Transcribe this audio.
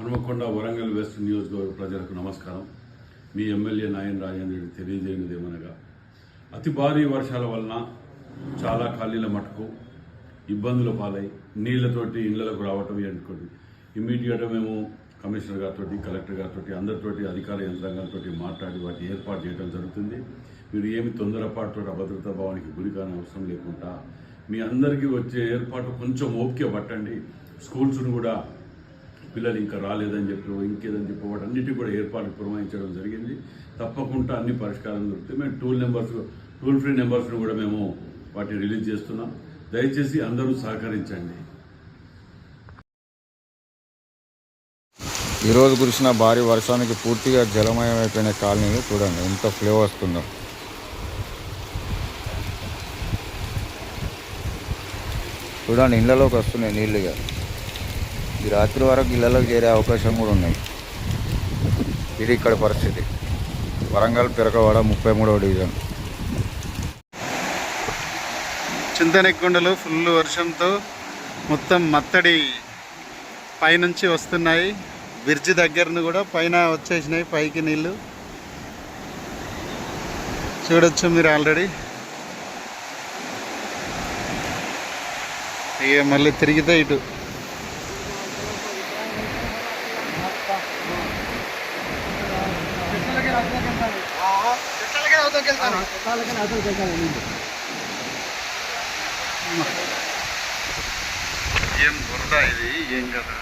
Hanumakonda Warangal west నియోజకవర్గ ప్రజలకు నమస్కారం. మీ ఎమ్మెల్యే నాయన్ రాజేంద్ర రెడ్డి తెలియజేయనిది ఏమనగా అతి భారీ వర్షాల వలన చాలా ఖాళీల మటుకు ఇబ్బందుల పాలై నీళ్ళతోటి ఇళ్ళకు రావటం అనుకోండి ఇమ్మీడియట్గా మేము కమిషనర్ గారితో కలెక్టర్ గారితో అందరితోటి అధికార యంత్రాంగాలతో మాట్లాడి వాటి ఏర్పాటు చేయడం జరుగుతుంది. మీరు ఏమి తొందరపాటుతో అభద్రతా భావానికి గురి కాని అవసరం లేకుండా మీ అందరికీ వచ్చే ఏర్పాటు కొంచెం ఓపిక పట్టండి. స్కూల్స్ను కూడా పిల్లలు ఇంకా రాలేదని చెప్పి ఇంకేదని చెప్పి వాటన్నిటి కూడా ఏర్పాటు పురమాయించడం జరిగింది. తప్పకుండా అన్ని పరిష్కారం దొరుకుతాయి. మేము టూల్ నెంబర్స్ టూల్ ఫ్రీ నెంబర్స్ను కూడా మేము వాటిని రిలీజ్ చేస్తున్నాం. దయచేసి అందరూ సహకరించండి. ఈరోజు కురిసిన భారీ వర్షానికి పూర్తిగా జలమయమైపోయిన కాలనీలు చూడండి ఎంత ఫ్లో వస్తుందో. చూడండి ఇళ్ళలోకి వస్తున్నాయి నీళ్ళుగా ఈ రాత్రి వరకు ఇళ్ళలో చేరే అవకాశం కూడా ఉన్నాయి. ఇది ఇక్కడ పరిస్థితి. వరంగల్ పిరకవాడ ముప్పై మూడవ డివిజన్. చింతనెక్కుండలు ఫుల్ వర్షంతో మొత్తం మత్తడి పైనుంచి వస్తున్నాయి. బ్రిడ్జి దగ్గరను కూడా పైన వచ్చేసినాయి పైకి నీళ్ళు చూడొచ్చు మీరు ఆల్రెడీ. ఇక మళ్ళీ తిరిగితే ఇటు. ఏం బురద ఇది? ఏం కదా